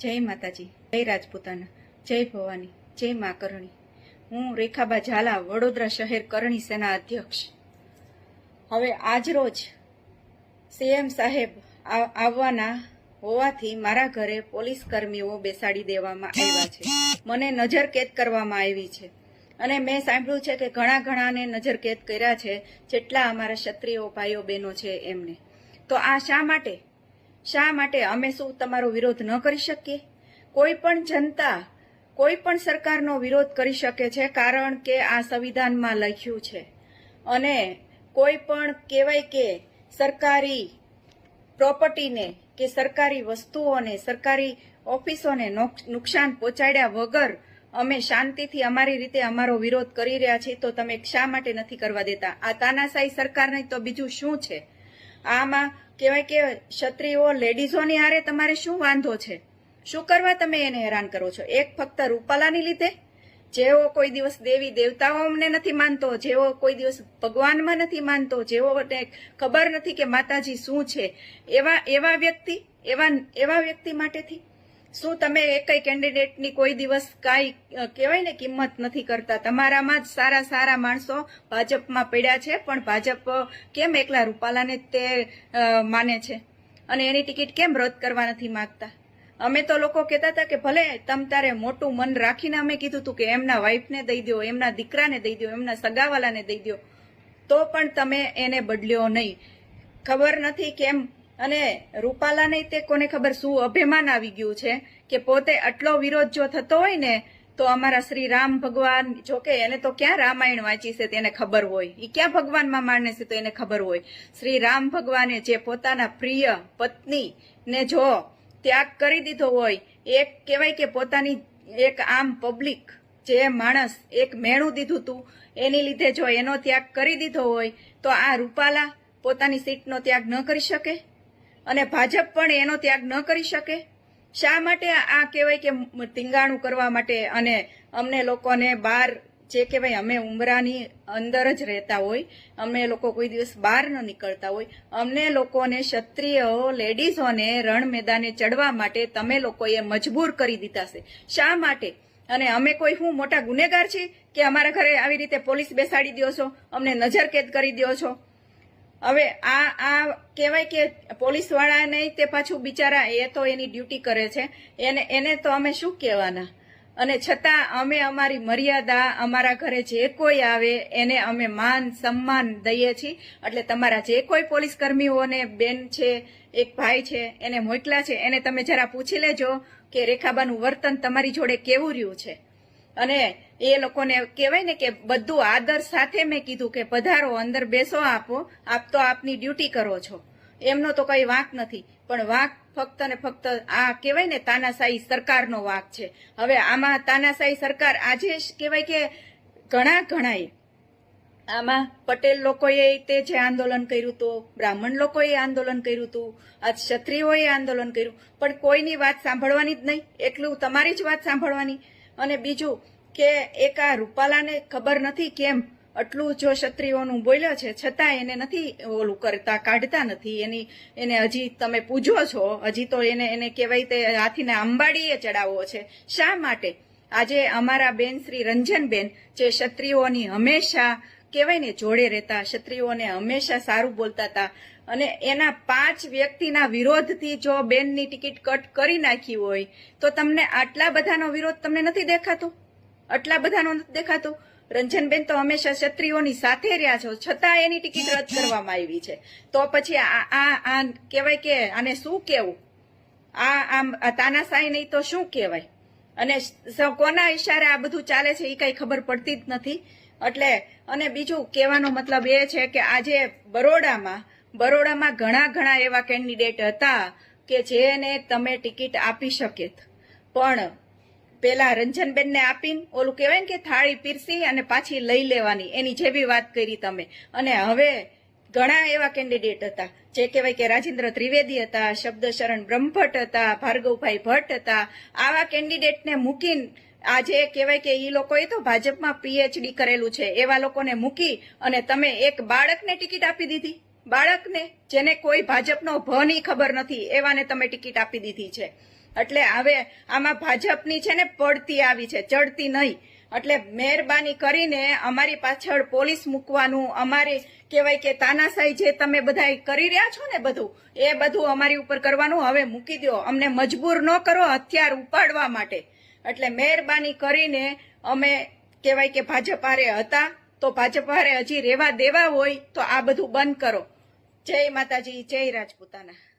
જય માતાજી, જય રાજપૂતાના, જય ભવાની, જય મા કરણી. હું રેખાબા ઝાલા, વડોદરા શહેર કરણી સેના અધ્યક્ષ. હવે આજરોજ સીએમ સાહેબ આવ- આવવાના હોવાથી મારા ઘરે પોલીસ કર્મીઓ બેસાડી દેવામાં આવ્યા છે. મને નજરકેદ કરવામાં આવી છે. અને મેં સાંભળ્યું છે કે ઘણા ઘણાને નજરકેદ કર્યા છે, જેટલા અમારા ક્ષત્રિયો ભાઈઓ બહેનો છે એમને. તો આ શા માટે શા માટે અમે શું તમારો વિરોધ ન કરી શકીએ? કોઈ પણ જનતા, કોઈ પણ સરકારનો વિરોધ કરી શકે છે કારણ કે આ સંવિધાનમાં લખ્યું છે. અને કોઈ પણ કહેવાય કે સરકારી પ્રોપર્ટીને કે સરકારી વસ્તુઓને, સરકારી ઓફિસોને નોક- નુકસાન પહોંચાડ્યા વગર અમે શાંતિથી અમારી રીતે અમારો વિરોધ કરી રહ્યા છીએ તો તમે શા માટે નથી કરવા દેતા? આ તાનાશાહી સરકારને તો બીજું શું છે? આમાં કહેવાય કે ક્ષત્રિયો લેડીઝોની હારે તમારે શું વાંધો છે? શું કરવા તમે એને હેરાન કરો છો? એક ફક્ત રૂપાલાની લીધે? જેવો કોઈ દિવસ દેવી દેવતાઓ અમને નથી માનતો જેવો કોઈ દિવસ ભગવાનમાં નથી માનતો જેવો ખબર નથી કે માતાજી શું છે, એવા એવા વ્યક્તિ, એવા એવા વ્યક્તિ માટેથી શું તમે એકય કેન્ડિડેટની કોઈ દિવસ કાંઈ કહેવાય ને કિંમત નથી કરતા? તમારામાં જ સારા સારા માણસો ભાજપમાં પડ્યા છે, પણ ભાજપ કેમ એકલા રૂપાલાને તે માને છે? અને એની ટિકિટ કેમ રદ કરવા નથી માંગતા? અમે તો લોકો કહેતા હતા કે ભલે તમ તારે મોટું મન રાખીને અમે કીધું હતું કે એમના વાઈફને દઈ દો એમના દીકરાને દઈ દો એમના સગાવાલાને દઈ દો તો પણ તમે એને બદલ્યો નહીં. ખબર નથી કેમ અને રૂપાલાને તે કોને ખબર શું અભિમાન આવી ગયું છે કે પોતે આટલો વિરોધ જો થતો હોય ને, તો અમારા શ્રી રામ ભગવાન, જો કે એને તો ક્યાં રામાયણ વાંચી છે તેને ખબર હોય. એ ક્યાં ભગવાનમાં માને છે તો એને ખબર હોય. શ્રી રામ ભગવાને જે પોતાના પ્રિય પત્ની ને જો ત્યાગ કરી દીધો હોય, એક કહેવાય કે પોતાની એક આમ પબ્લિક જે માણસ એક મેણું દીધું તું, એની લીધે જો એનો ત્યાગ કરી દીધો હોય, તો આ રૂપાલા પોતાની સીટનો ત્યાગ ન કરી શકે? અને ભાજપ પણ એનો ત્યાગ ન કરી શકે? શા માટે આ કહેવાય કે ટીંગાણું કરવા માટે અને અમને લોકોને બહાર જે કહેવાય અમે ઉમરાની અંદર જ રહેતા હોય, અમે લોકો કોઈ દિવસ બહાર ન નીકળતા હોય, અમને લોકોને ક્ષત્રિયો લેડીઝોને રણ મેદાને ચડવા માટે તમે લોકોએ મજબૂર કરી દીધા છે. શા માટે? અને અમે કોઈ હું મોટા ગુનેગાર છીએ કે અમારા ઘરે આવી રીતે પોલીસ બેસાડી દો છો? અમને નજરકેદ કરી દો છો? હવે આ આ કહેવાય કે પોલીસવાળા નહીં, તે પાછું બિચારા એ તો એની ડ્યુટી કરે છે. એને એને તો અમે શું કહેવાના? અને છતાં અમે અમારી મર્યાદા, અમારા ઘરે જે કોઈ આવે, એને અમે માન, સન્માન દઈએ છીએ. એટલે તમારા જે કોઈ પોલીસ કર્મીઓને બેન છે, એક ભાઈ છે, એને મોકલા છે, એને તમે જરા પૂછી લેજો કે રેખાબાનું વર્તન તમારી જોડે કેવું રહ્યું છે? અને એ લોકોને કહેવાય ને કે બધું આદર સાથે મેં કીધું કે પધારો, અંદર બેસો આપો, આપ તો આપની ડ્યુટી કરો છો. એમનો તો કઈ વાંક નથી. પણ વાંક ફક્ત ને ફક્ત આ કહેવાય ને તાનાશાહી સરકારનો વાંક છે. હવે આમાં તાનાશાહી સરકાર આજે કહેવાય કે ઘણા ઘણાએ આમાં પટેલ લોકોએ તે જે આંદોલન કર્યું હતું બ્રાહ્મણ લોકોએ આંદોલન કર્યું હતું આજ ક્ષત્રિયોએ આંદોલન કર્યું. પણ કોઈની વાત સાંભળવાની જ નહીં. એટલું તમારી જ વાત સાંભળવાની. અને બીજું કે એક આ રૂપાલાને ખબર નથી કેમ આટલું જો ક્ષત્રિયોનું બોલ્યો છે છતાં એને નથી ઓલું કરતા, કાઢતા નથી. એની, એને હજી તમે પૂજો છો, હજી તો એને એને કહેવાય તે હાથીને અંબાડીએ ચડાવવો છે. શા માટે? આજે અમારા બેન શ્રી રંજનબેન જે ક્ષત્રિયોની હંમેશા કહેવાય ને, જોડે રહેતા, ક્ષત્રિયોને હંમેશા સારું બોલતા હતા અને એના પાંચ વ્યક્તિના વિરોધથી જો બેનની ટિકિટ કટ કરી નાખી હોય, તો તમને આટલા બધાનો વિરોધ તમને નથી દેખાતો? આટલા બધાનો નથી દેખાતો? રંજનબેન તો હંમેશા ક્ષત્રિયોની સાથે રહ્યા છો, છતાં એની ટિકિટ રદ કરવામાં આવી છે. તો પછી આ આ કહેવાય કે આને શું કહેવું આ, આમ તાનાશાહી નહીં તો શું કહેવાય? અને કોના ઈશારે આ બધું ચાલે છે એ કઈ ખબર પડતી જ નથી. એટલે, અને બીજું કહેવાનો મતલબ એ છે કે આજે બરોડામાં બરોડામાં ઘણા ઘણા એવા કેન્ડિડેટ હતા કે જેને તમે ટિકિટ આપી શકે પણ પેલા રંજનબેનને આપીને, ઓલું કહેવાય કે થાળી પીરસી અને પાછી લઈ લેવાની, એની જે બી વાત કરી તમે. અને હવે ઘણા એવા કેન્ડિડેટ હતા. જે કહેવાય કે રાજેન્દ્ર ત્રિવેદી હતા, શબ્દશરણ બ્રહ્મભટ્ટ હતા, ભાર્ગવભાઈ ભટ્ટ હતા. આવા કેન્ડિડેટને મૂકીને આજે કહેવાય કે એ લોકોએ તો ભાજપમાં પીએચડી કરેલું છે. એવા લોકોને મૂકી અને તમે એક બાળકને ટિકિટ આપી દીધી. બાળકને, જેને કોઈ ભાજપનો ભની ખબર નથી, એવાને તમે ટિકિટ આપી દીધી છે. એટલે હવે આમાં ભાજપની છે ને પડતી આવી છે, ચડતી નહીં. એટલે મહેરબાની કરીને અમારી પાછળ પોલીસ મૂકવાનું, અમારે કહેવાય કે તાનાશાહી જે તમે બધા કરી રહ્યા છો ને બધું, એ બધું અમારી ઉપર કરવાનું, હવે મૂકી દો અમને મજબૂર ન કરો હથિયાર ઉપાડવા માટે. એટલે મહેરબાની કરીને અમે કહેવાય કે ભાજપ હારે હતા, તો ભાજપ હારે હજી રેવા દેવા હોય, તો આ બધું બંધ કરો. જય માતાજી જય રાજપૂતાના.